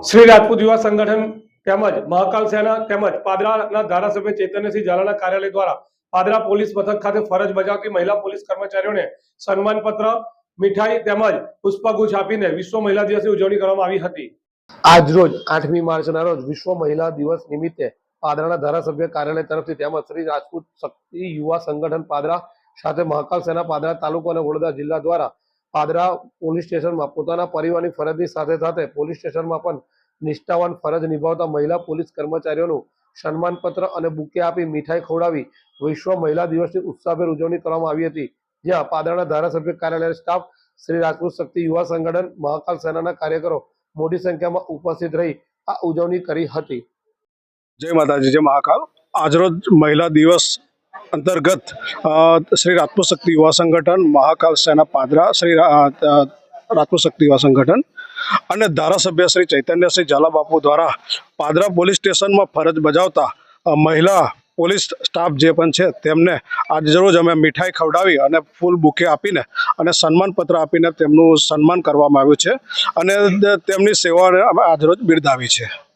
શ્રી રાજપૂત યુવા સંગઠન તેમજ મહાકાલ સેના તેમજ પાદરાના ધારાસભ્ય ચૈતન્યસિંહ ઝાલાના કાર્યાલય દ્વારા પાદરા પોલીસ મથક ખાતે ફરજ બજાવતી મહિલા પોલીસ કર્મચારીઓને સન્માન પત્ર મીઠાઈ તેમજ પુષ્પગુચ્છ આપીને વિશ્વ મહિલા દિવસની ઉજવણી કરવામાં આવી હતી. આજરોજ આઠમી માર્ચના રોજ વિશ્વ મહિલા દિવસ નિમિત્તે પાદરાના ધારાસભ્ય કાર્યાલય તરફથી તેમજ શ્રી રાજપૂત શક્તિ યુવા સંગઠન પાદરા સાથે મહાકાલ સેના પાદરા તાલુકો અને વડોદરા જિલ્લા દ્વારા પાદરા પોલીસ સ્ટેશનમાં પોતાના પરિવારની ફરજની સાથે સાથે પોલીસ સ્ટેશનમાં પણ નિષ્ઠાવાન ફરજ નિભાવતા મહિલા પોલીસ કર્મચારીઓનું સન્માનપત્ર અને બુકે આપી મીઠાઈ ખવડાવી વિશ્વ મહિલા દિવસની ઉત્સાહભેર ઉજવણી કરવામાં આવી હતી. જ્યાં પાદરાના ધારાસભ્ય કાર્યાલય સ્ટાફ શ્રી રાજપૂત શક્તિ યુવા સંગઠન મહાકાલ સેનાના કાર્યકરો મોટી સંખ્યામાં ઉપસ્થિત રહી આ ઉજવણી કરી હતી. જય માતાજી, જય મહાકાલ. આજરોજ મહિલા દિવસ અંતર્ગત શ્રી રાજપૂત શક્તિ યુવા સંગઠન મહાકાલ સેના પાદરા શ્રી રા- અ, શક્તિ યુવા સંગઠન અને ધારાસભ્ય શ્રી ચૈતન્યસિંહ ઝાલાબાપુ દ્વારા પાદરા પોલીસ સ્ટેશનમાં ફરજ બજાવતા મહિલા પોલીસ સ્ટાફ જે પણ છે તેમને આજરોજ અમે મીઠાઈ ખવડાવી અને ફૂલ બુકે આપીને અને સન્માનપત્ર આપીને તેમનું સન્માન કરવામાં આવ્યું છે અને તેમની સેવાને અમે આજરોજ બિરદાવી છે.